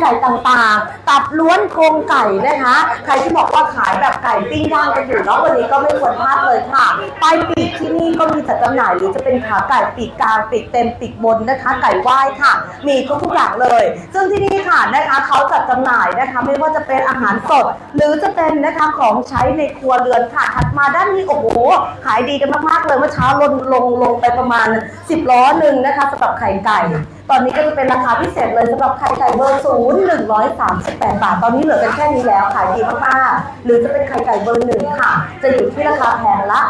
ไก่ต่างๆ ตับล้วนโครงไก่นะคะ ใครที่บอกว่าขายแบบไก่ปิ้งย่างกันอยู่เนาะวันนี้ก็ไม่ควรพลาดเลยค่ะปลายปีกที่นี่ก็มีจัดจำหน่ายหรือจะเป็นขาไก่ปีกกลางปีกเต็มปีกบนนะคะ ไก่ไหว้ค่ะ มีครบทุกอย่างเลย ซึ่งที่นี่ค่ะนะคะเขาจัดจำหน่ายนะคะ ไม่ว่าจะเป็นอาหารสด หรือจะเป็นนะคะของใช้ในครัวเรือนค่ะถัดมาด้านนี้โอ้โหขายดีกันมากๆเลยเมื่อเช้าลงลงลงไปประมาณ 10ล้อหนึ่งนะคะสำหรับไข่ไก่ ตอนนี้ก็จะเป็นราคาพิเศษเลยสำหรับไข่ไก่เบอร์ศูนย์หนึ่งร้อยสามสิบแปดบาท ตอนนี้เหลือกันแค่นี้แล้วขายดีมากๆ หรือจะเป็นไข่ไก่เบอร์หนึ่งค่ะ จะอยู่ที่ราคาแพงละ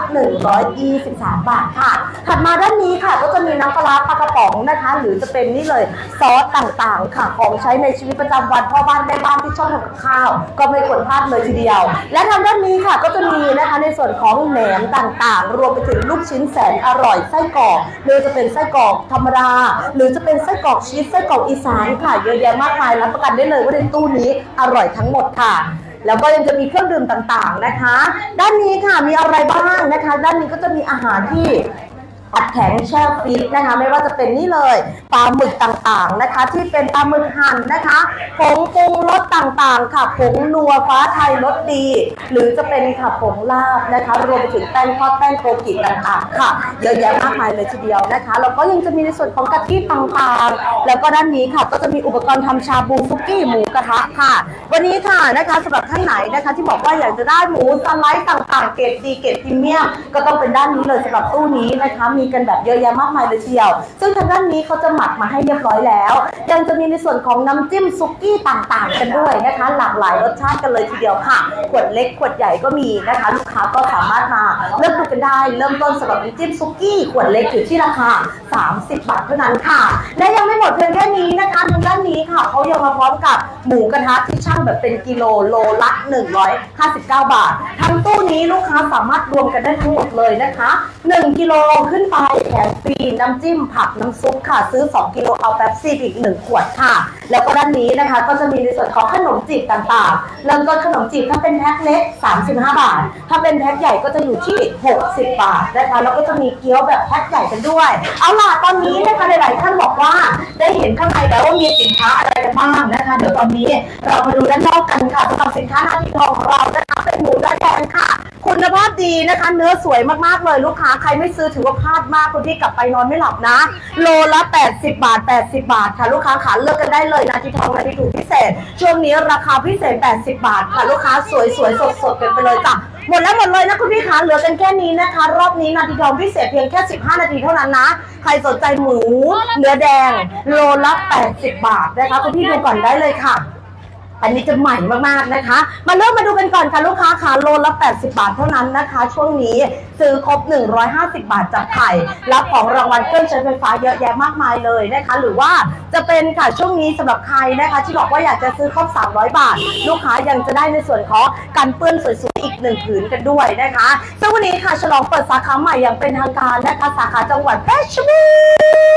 123บสามบาทค่ะ ถัดมาด้านนี้ค่ะก็จะมีน้ำปลาปลากระป๋องนะคะ หรือจะเป็นนี่เลยซอสต่างๆ ค่ะ ของใช้ในชีวิตประจำวันพ่อบ้านแม่บ้านที่ชอบทำกับข้าว ก็ไม่ควรพลาดเลยทีเดียว และทางด้านนี้ค่ะก็จะมีนะคะในส่วนของแหนมต่างๆ รวมไปถึงลูกชิ้นแสนอร่อยไส้กรอกหรือจะเป็นไส้กรอกธรรมดา หรือจะเป็นส้กรอกชีสไส้กรอกอีสานค่ะเยอะแยะมากมายรับประกันได้เลยว่าในตู้นี้อร่อยทั้งหมดค่ะ แล้วก็ยังจะมีเครื่องดื่มต่างๆนะคะ ด้านนี้ค่ะมีอะไรบ้างนะคะ ด้านนี้ก็จะมีอาหารที่ อัดแข็งแช่ฟรีนะคะ ไม่ว่าจะเป็นนี่เลยปลาหมึกต่างๆนะคะ ที่เป็นปลาหมึกหั่นนะคะผงปรุงรสต่างๆ ค่ะผงนัวฟ้าไทยรสดี หรือจะเป็นค่ะผงลาบนะคะ รวมไปถึงแป้งทอดแป้งโกกิต่างๆค่ะ เยอะแยะมากมายเลยทีเดียวนะคะแล้วก็ยังจะมีในส่วนของกะทิต่างๆ แล้วก็ด้านนี้ค่ะก็จะมีอุปกรณ์ทำชาบูฟุกี้หมูกระทะค่ะ วันนี้ค่ะนะคะสำหรับท่านไหนนะคะที่บอกว่าอยากจะได้หมูสไลด์ต่างๆเกรดดีเกรดพรีเมียมก็ต้องเป็นด้านนี้เลยสำหรับตู้นี้นะคะมีกันแบบเยอะแยะมากมายเลยทีเดียว ซึ่งทางด้านนี้เขาจะหมักมาให้เรียบร้อยแล้ว ยังจะมีในส่วนของน้ำจิ้มซุกี้ต่างๆ กันด้วยนะคะ หลากหลายรสชาติกันเลยทีเดียวค่ะ ขวดเล็กขวดใหญ่ก็มีนะคะ ลูกค้าก็สามารถมาเลือกดูกันได้ เริ่มต้นสำหรับน้ำจิ้มซุกี้ขวดเล็กอยู่ที่ราคา 30 บาทเท่านั้นค่ะ และยังไม่หมดเพียงแค่นี้นะคะทางด้านนี้ค่ะเขายังมาพร้อมกับหมูกระทะที่ช่างแบบเป็นกิโลโลละ 159 บาททั้งตู้ นี้ลูกค้าสามารถรวมกันได้ทั้งหมดเลยนะคะ 1 กิโลขึ้นไปแถมฟรีน้ำจิ้มผักน้ำซุปค่ะ ซื้อ 2 กิโลเอาแป๊บซี่อีก 1 ขวดค่ะ แล้วก็ด้านนี้นะคะ ก็จะมีในส่วนของขนมจีบต่างๆ เริ่มต้นขนมจีบถ้าเป็นแพ็คเล็ก 35 บาท ถ้าเป็นแพ็คใหญ่ก็จะอยู่ที่ 60 บาทนะคะแล้วก็จะมีเกี๊ยวแบบแพ็คใหญ่กันด้วย เอาล่ะตอนนี้นะคะหลายๆท่านบอกว่าได้เห็นข้างในแล้วว่ามีสินค้าอะไรกันบ้างนะคะเดี๋ยวตอนนี้เรามาดูด้านนอกกันค่ะสำหรับสินค้าหน้าที่ทองของเรา เป็นหมูด้านแดงค่ะ คุณภาพดีนะคะ เนื้อสวยมากๆเลยลูกค้าใครไม่ซื้อถือว่าพลาดมากคนที่กลับไปนอนไม่หลับนะ โลละ 80 บาท 80 บาทค่ะ ลูกค้าขาเลือกกันได้เลยนาทีทองนาทีถูกพิเศษ ช่วงนี้ราคาพิเศษ 80 บาทค่ะ ลูกค้าสวยสวยสดสดๆกันไปเลยจ้ะหมดแล้วหมดเลยนะคุณพี่ขาเหลือกันแค่นี้นะคะ รอบนี้นาทีทองพิเศษเพียงแค่ 15 นาทีเท่านั้นนะ ใครสนใจหมูเนื้อแดง โลละ 80 บาทนะคะคุณพี่ดูก่อนได้เลยค่ะ อันนี้จะใหม่มากๆนะคะ มาเริ่มมาดูกันก่อนค่ะลูกค้าค่ะโลละ 80 บาทเท่านั้นนะคะ ช่วงนี้ซื้อครบ 150 บาทจากไข่รับของรางวัลเครื่องใช้ไฟฟ้าเยอะแยะมากมายเลยนะคะ หรือว่าจะเป็นค่ะช่วงนี้สำหรับใครนะคะ ที่บอกว่าอยากจะซื้อครบ 300 บาท ลูกค้ายังจะได้ในส่วนของกันเปื้อนสวยๆอีกหนึ่งผืนกันด้วยนะคะซึ่งวันนี้ค่ะฉลองเปิดสาขาใหม่อย่างเป็นทางการนะคะสาขาจังหวัดเพชรบู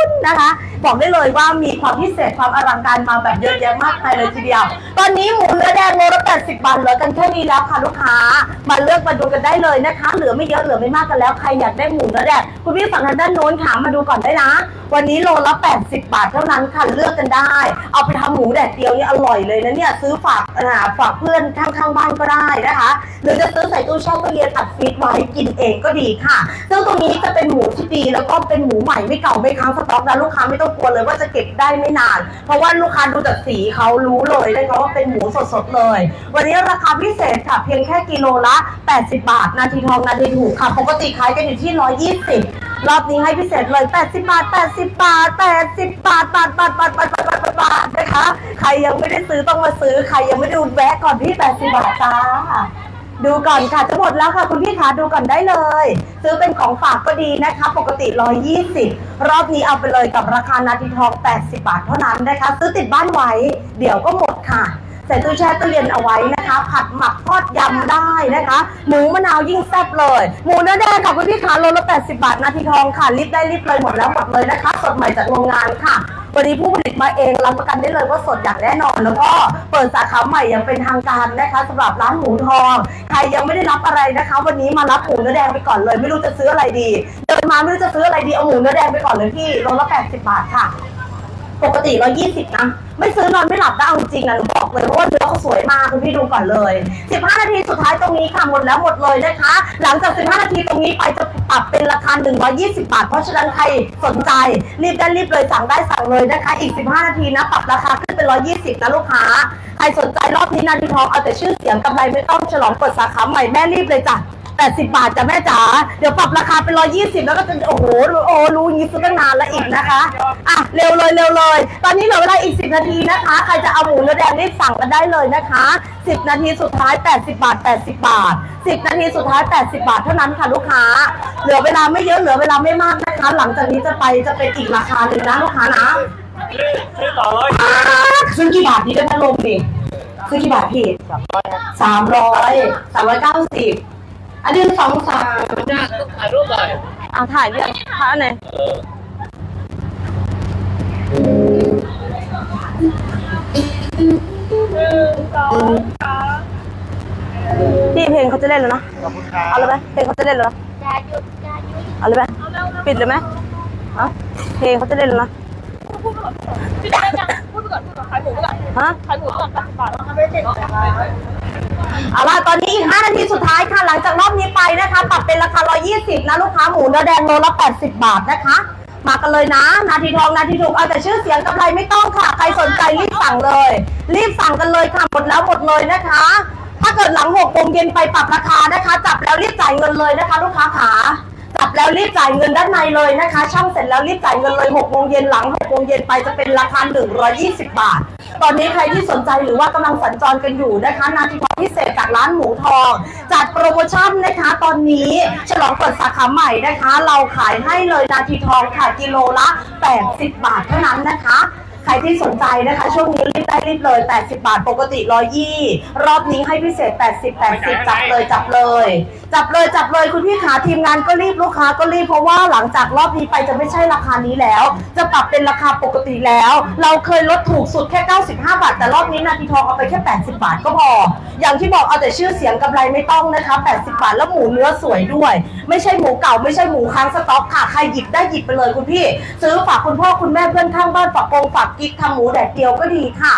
รณ์นะคะ บอกได้เลยว่ามีความพิเศษความอลังการมาแบบเยอะแยะมากมายเลยทีเดียวตอนนี้หมูเนื้อแดงโลละ80 บาทเหลือกันแค่นี้แล้วค่ะลูกค้า มาเลือกมาดูกันได้เลยนะคะ เหลือไม่เยอะเหลือไม่มากกันแล้วใครอยากได้หมูเนื้อแดงคุณพี่ฝั่งทางด้านโน้นค่ะมาดูก่อนได้นะ วันนี้โลละ 80 บาทเท่านั้นค่ะเลือกกันได้ เอาไปทำหมูแดดเดียวนี่อร่อยเลยนะเนี่ยซื้อฝากอ่าฝากเพื่อนข้างๆบ้านก็ได้นะคะหรือจะซื้อใส่ตู้แช่ตู้เย็นอัดฟรีซไว้กินเองก็ดีค่ะซึ่งตรงนี้จะเป็นหมูที่ดีแล้วก็เป็นหมูใหม่ไม่เก่าไม่ค้างสต็อกนะลูกค้าไม่ต้องกลัวเลยว่าจะเก็บได้ไม่นาน เพราะว่าลูกค้าดูจากสีเขารู้เลยนะคะว่าเป็น็นหมูสดๆเลย วันนี้ราคาพิเศษค่ะเพียงแค่กิโลละ 80 บาท นาทีทองนาทีถูกค่ะ ปกติขายกันอยู่ที่ 120 รอบนี้ให้พิเศษเลย 80 บาท 80 บาท 80 บาท บาท บาท บาท บาท บาท บาท บาท นะคะ ใครยังไม่ได้ซื้อต้องมาซื้อ ใครยังไม่ได้ดูแวะก่อนที่ 80 บาทจ้าดูก่อนค่ะจะหมดแล้วค่ะ คุณพี่ขาดูก่อนได้เลย ซื้อเป็นของฝากก็ดีนะคะ ปกติ 120 รอบนี้เอาไปเลยกับราคานาทีทอง 80 บาทเท่านั้นนะคะ ซื้อติดบ้านไว้ เดี๋ยวก็หมดค่ะ ส่ตู้แช่ตู้เย็นเอาไว้นะคะ ผัดหมักทอดยำได้นะคะ หมูมะนาวยิ่งแซ่บเลย หมูเนื้อแดงค่ะคุณพี่ขาโลละ80 บาทนาทีทองค่ะรีบได้รีบเลยหมดแล้วหมดเลยนะคะ สดใหม่จากโรงงานค่ะวันนี้ผู้ผลิตมาเองรับประกันได้เลยว่าสดอย่างแน่นอน แล้วก็เปิดสาขาใหม่อย่างเป็นทางการนะคะสำหรับร้านหมูทอง ใครยังไม่ได้รับอะไรนะคะ วันนี้มารับหมูเนื้อแดงไปก่อนเลย ไม่รู้จะซื้ออะไรดี เดินมาไม่รู้จะซื้ออะไรดีเอาหมูเนื้อแดงไปก่อนเลยพี่โลละ80 บาทค่ะ ปกติร้อยยี่สิบนะ ไม่ซื้อนอนไม่หลับได้เอาจริงๆนะหนูบอกเลยเพราะว่าเนื้อเขาสวยมากคุณพี่ดูก่อนเลยสิบห้านาทีสุดท้ายตรงนี้ค่ะหมดแล้วหมดเลยนะคะ หลังจากสิบห้านาทีตรงนี้ไปจะปรับเป็นราคาหนึ่งร้อยี่สิบบาท เพราะฉะนั้นใครสนใจรีบได้รีบเลยสั่งได้สั่งเลยนะคะ อีกสิบห้านาทีนะปรับราคาขึ้นเป็นร้อยี่สิบนะลูกค้าใครสนใจรอบนี้นาทีทองเอาแต่ชื่อเสียงกำไรไม่ต้องฉลองเปิดสาขาใหม่แม่รีบเลยจ้ะ 80 บาทจ้ะแม่จ๋า เดี๋ยวปรับราคาเป็น 120 แล้วก็จะโอ้โห โอ้รู้อย่างนี้ซื้อตั้งนานแล้วอีกนะคะ อะ เร็วเลยเร็วเลย ตอนนี้เหลือเวลาอีก 10 นาทีนะคะ ใครจะเอาหมูเนื้อแดงรีบสั่งกันได้เลยนะคะ 10 นาทีสุดท้าย 80 บาท 80 บาท 10 นาทีสุดท้าย 80 บาทเท่านั้นค่ะลูกค้า เหลือเวลาไม่เยอะ เหลือเวลาไม่มากนะคะ หลังจากนี้จะไปจะเป็นอีกราคาหนึ่งนะลูกค้านะซื้อต่อร้อยอ่าซื้อกี่บาทดีได้พัดลมดิซื้อกี่บาทพี่สามร้อยสามร้อยเก้าสิบ อันนี้สองสามถ่ายรูปหน่อยเอาถ่ายเรื่องถ่ายอันไหนพี่เพลงเขาจะเล่นแล้วนะขอบคุณครับเอาเลยไหมเพลงเขาจะเล่นแล้วนะเอาเลยไหมปิดเลยไหมเอาเพลงเขาจะเล่นแล้วนะพี่ได้ยังพูดไปก่อนพูดไปก่อนขายหมูก่อนฮะขายหมูก่อนแปดสิบาทแล้วค่ะไม่ได้เจ็ด เอาล่ะตอนนี้อีก 5 นาทีสุดท้ายค่ะ หลังจากรอบนี้ไปนะคะ ปรับเป็นราคา 120 นะลูกค้าหมูเนื้อแดงโลละ 80 บาทนะคะ มากันเลยนะ นาทีทองนาทีถูกเอาแต่ชื่อเสียงกำไรไม่ต้องค่ะ ใครสนใจรีบสั่งเลย รีบสั่งกันเลยค่ะหมดแล้วหมดเลยนะคะ ถ้าเกิดหลังหกโมงเย็นไปปรับราคานะคะ จับแล้วรีบจ่ายเงินเลยนะคะ ลูกค้าขา แล้วรีบจ่ายเงินด้านในเลยนะคะ ช่างเสร็จแล้วรีบจ่ายเงินเลย6โมงเย็นหลัง6โมงเย็นไปจะเป็นราคา 120 บาท ตอนนี้ใครที่สนใจหรือว่ากำลังสัญจรกันอยู่นะคะ นาทีทองพิเศษจากร้านหมูทอง จัดโปรโมชั่นนะคะ ตอนนี้ฉลองเปิดสาขาใหม่นะคะ เราขายให้เลยนาทีทองค่ะกิโลละ 80 บาทเท่านั้นนะคะ ใครที่สนใจนะคะ ช่วงนี้รีบได้รีบเลย 80 บาทปกติ120รอบนี้ให้พิเศษ 80 80 จับเลยจับเลย จับเลยจับเลยคุณพี่ขาทีมงานก็รีบลูกค้าก็รีบเพราะว่าหลังจากรอบนี้ไปจะไม่ใช่ราคานี้แล้ว จะปรับเป็นราคาปกติแล้ว เราเคยลดถูกสุดแค่ 95 บาท แต่รอบนี้นาทีทองเอาไปแค่ 80 บาทก็พอ อย่างที่บอกเอาแต่ชื่อเสียงกำไรไม่ต้องนะคะ 80 บาทแล้วหมูเนื้อสวยด้วย ไม่ใช่หมูเก่าไม่ใช่หมูค้างสต็อกค่ะใครหยิบได้หยิบไปเลยคุณพี่ ซื้อฝากคุณพ่อคุณแม่เพื่อนข้างบ้านฝากกงฝากกิ๊กทำหมูแดดเดียวก็ดีค่ะ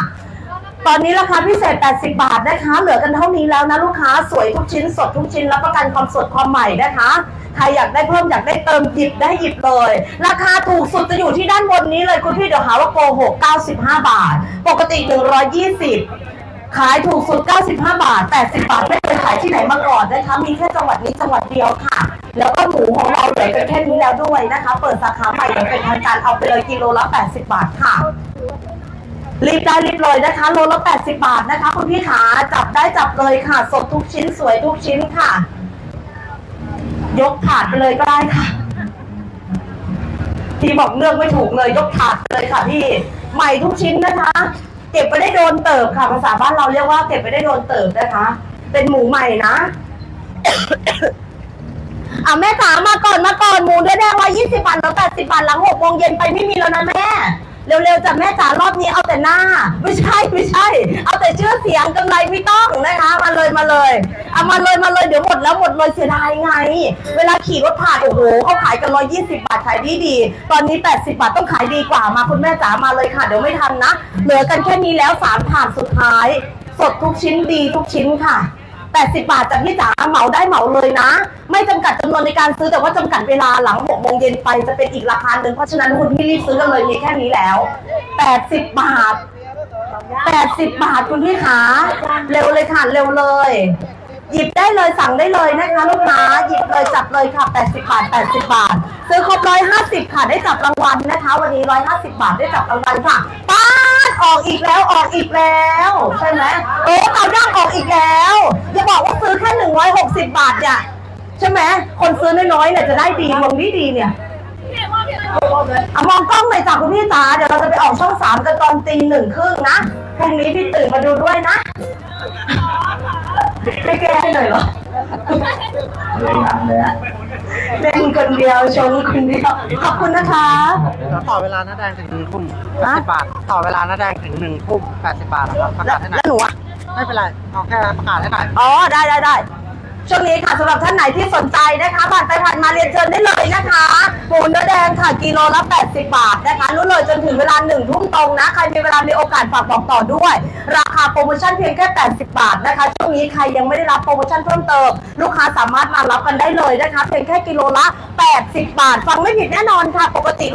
ตอนนี้ราคาพิเศษ 80 บาทนะคะ เหลือกันเท่านี้แล้วนะลูกค้าสวยทุกชิ้นสดทุกชิ้นรับประกันความสดความใหม่นะคะใครอยากได้เพิ่มอยากได้เติมหยิบได้หยิบเลย ราคาถูกสุดจะอยู่ที่ด้านบนนี้เลยคุณพี่เดี๋ยวหาว่าโกหก 95 บาท ปกติ 120 ขายถูกสุด 95 บาท 80 บาทไม่เคยขายที่ไหนมาก่อนนะคะ มีแค่จังหวัดนี้จังหวัดเดียวค่ะ แล้วก็หมูของเราเหลือกันแค่นี้แล้วด้วยนะคะ เปิดสาขาใหม่อย่างเป็นทางการเอาไปเลยกิโลละ 80 บาทค่ะ รีบได้รีบเลยนะคะโลละ 80 บาทนะคะ คุณพี่ขาจับได้จับเลยค่ะ สดทุกชิ้นสวยทุกชิ้นค่ะ ยกถาดไปเลยก็ได้ค่ะพี่บอกเลือกไม่ถูกเลยยกถาดเลยค่ะพี่ใหม่ทุกชิ้นนะคะ เก็บไปได้โดนเติบค่ะ ภาษาบ้านเราเรียกว่าเก็บไปได้โดนเติบนะคะ เป็นหมูใหม่นะ อะแม่จ๋ามาก่อนมาก่อนหมูเนื้อแดงร้อยยี่สิบบาทแล้วแปดสิบบาทหลังหกโมงเย็นไปไม่มีแล้วนะแม่ เร็วๆจ้ะแม่จ๋ารอบนี้เอาแต่หน้า ไม่ใช่ไม่ใช่ เอาแต่ชื่อเสียงกำไรไม่ต้องนะคะ มาเลยมาเลยเอามาเลยมาเลยเดี๋ยวหมดแล้วหมดเลยเสียดายไง เวลาขี่รถผ่านโอ้โหเขาขายกันร้อยยี่สิบาทขายดีดีตอนนี้แปดสิบาทต้องขายดีกว่ามาคุณแม่จ๋ามาเลยค่ะเดี๋ยวไม่ทันนะเหลือกันแค่นี้แล้วสามถาดสุดท้าย สดทุกชิ้นดีทุกชิ้นค่ะ 80 บาทจากพี่จ๋าเหมาได้เหมาเลยนะ ไม่จำกัดจำนวนในการซื้อแต่ว่าจำกัดเวลาหลัง6โมงเย็นไปจะเป็นอีกราคาหนึ่งเพราะฉะนั้นคุณพี่รีบซื้อกันเลยมีแค่นี้แล้ว 80 บาท 80 บาทคุณพี่ขาเร็วเลยค่ะเร็วเลย หยิบได้เลยสั่งได้เลยนะคะลูกค้าหยิบเลยจับเลยค่ะ 80 บาท 80 บาท ซื้อครบ 150 ค่ะได้จับรางวัลนะคะ วันนี้ 150 บาทได้จับรางวัลค่ะป้าดออกอีกแล้วออกอีกแล้วใช่ไหมเออเอาย่างออกอีกแล้วอย่าบอกว่าซื้อแค่ 160 บาทเนี่ยใช่ไหมคนซื้อน้อยๆเนี่ยจะได้ดีลงดีดีเนี่ยพี่ว่าพี่อะมองกล้องหน่อยจ้ะคุณพี่จ๋าเดี๋ยวเราจะไปออกช่องสามกันตอนตีหนึ่งครึ่งนะพรุ่งนี้พี่ตื่นมาดูด้วยนะ ไม่แก้ให้หน่อยเหรอเลยงานเลยอะเล่นคนเดียวชมคนเดียวขอบคุณนะคะต่อเวลาหน้าแดงถึงหนึ่งทุ่มฮะ80บาท ต่อเวลาหน้าแดงถึงหนึ่งทุ่ม80บาทนะครับประแล้กาวศให้หน่อแล้ยวหนูอะไม่เป็นไรเอาแค่ประกาศให้หน่อยอ๋อได้ได้ได้ช่วงนี้ค่ะสำหรับท่านไหนที่สนใจนะคะผ่านไปผ่านมาเรียนเชิญได้เลยนะคะหมูเนื้อแดงค่ะกิโลละ 80 บาทนะคะรู้นเลยจนถึงเวลาหนึ่งทุ่มตรงนะ ใครมีเวลามีโอกาสฝากบอกต่อด้วย รา คาโปรโมชั่นเพียงแค่ 80 บาทนะคะ ช่วงนี้ใครยังไม่ได้รับโปรโมชั่นเพิ่มเติม ลูกค้าสามารถมารับกันได้เลยนะคะ เพียงแค่กิโลละ 80 บาท ฟังไม่ผิดแน่นอนค่ะ ปกติ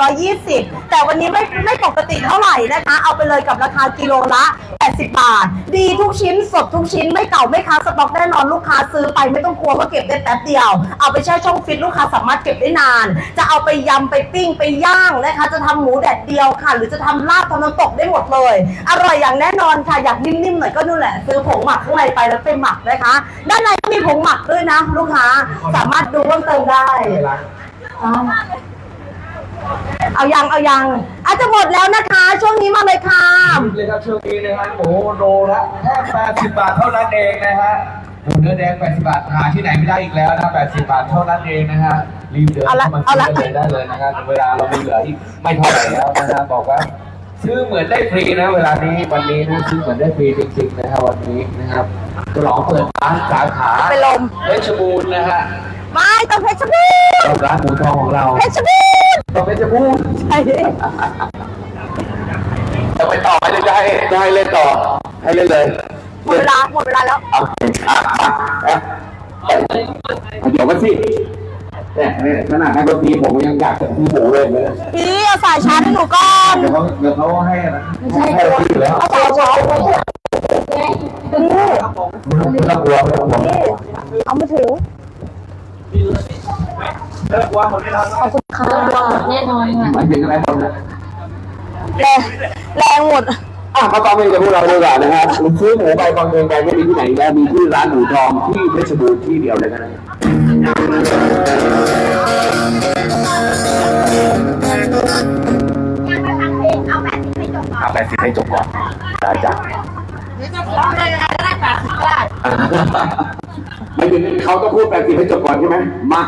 120 แต่วันนี้ไม่ไม่ปกติเท่าไหร่นะคะ เอาไปเลยกับราคากิโลละ 80 บาท ดีทุกชิ้นสดทุกชิ้นไม่เก่าไม่ค้างสต็อกแน่นอนลูกค้าซื้อไปไม่ต้องกลัวว่าเก็บได้แป๊บเดียว เอาไปแช่ช่องฟิตลูกค้าสามารถเก็บได้นาน จะเอาไปยำไปปิ้งไปย่างนะคะ จะทำหมูแดดเดียวค่ะ หรือจะทำลาบทำน้ำตกได้หมดเลย อร่อยอย่างแน่นอนค่ะอยากนิ่มๆหน่อยก็นู่นแหละ ซื้อผงหมักข้างในไปแล้วไปหมักนะคะ ด้านในก็มีผงหมักด้วยนะ ลูกค้าสามารถดูเพิ่มเติมได้อ่าเอายังเอายังอาจจะหมดแล้วนะคะ ช่วงนี้มาเลยค่ะเลยครับช่วงนี้นะฮะหมูโลละแค่80บาทเท่านั้นเองนะฮะหมูเนื้อแดง 80 บาทหาที่ไหนไม่ได้อีกแล้วนะ80 บาทเท่านั้นเองนะฮะรีบเดินเอาละเข้ามาซื้อกันเลยได้เลยนะครับเวลาเรามีเหลือที่ไม่เท่าไหร่แล้วนะฮะบอกว่า ซื้อเหมือนได้ฟรีนะ เวลานี้วันนี้นะซื้อเหมือนได้ฟรีจริงๆนะครับวันนี้นะครับฉลองเปิดร้านสาขาเป็นลมเพชรบูรณ์นะฮะไม่ต้องเพชรบูรณ์ร้านหมูทองของเราเพชรบูรณ์ต้องเพชรบูรณ์ใช่จะไปต่อไม่ได้จะให้จะให้เล่นต่อ ให้เล่นเลยหมดเวลาหมดเวลาแล้วเอาอะอะอะเดี๋ยวมาสิ เนี่ยเนี่ยขนาดนักดนตรีผมยังอยากจะมีหมูเลยเนี่ยพี่เอาสายชาร์จให้หนูก่อนเดี๋ยวเขาเดี๋ยวเขาให้นะให้เราอยู่แล้วเอาสายชาร์จให้นี่ไม่ต้องกลัวไม่ต้องกลัวนี่เอามาถึงเลิกกลัวหมดเวลาขอบคุณค่ะแน่นอนค่ะหมายถึงอะไรคนนะแรงแรงหมด อะเขาต้องไม่จะพวกเราดีกว่านะฮะซื้อหมูไปบางเมืองไปไม่มีที่ไหนแล้วมีที่ร้านหมูทองที่เพชรบูรณ์ที่เดียวเลยนะเอาแปดสิบให้จบก่อนได้จ้ะไม่ถึงเขาต้องพูดแปดสิบให้จบก่อนใช่ไหมมา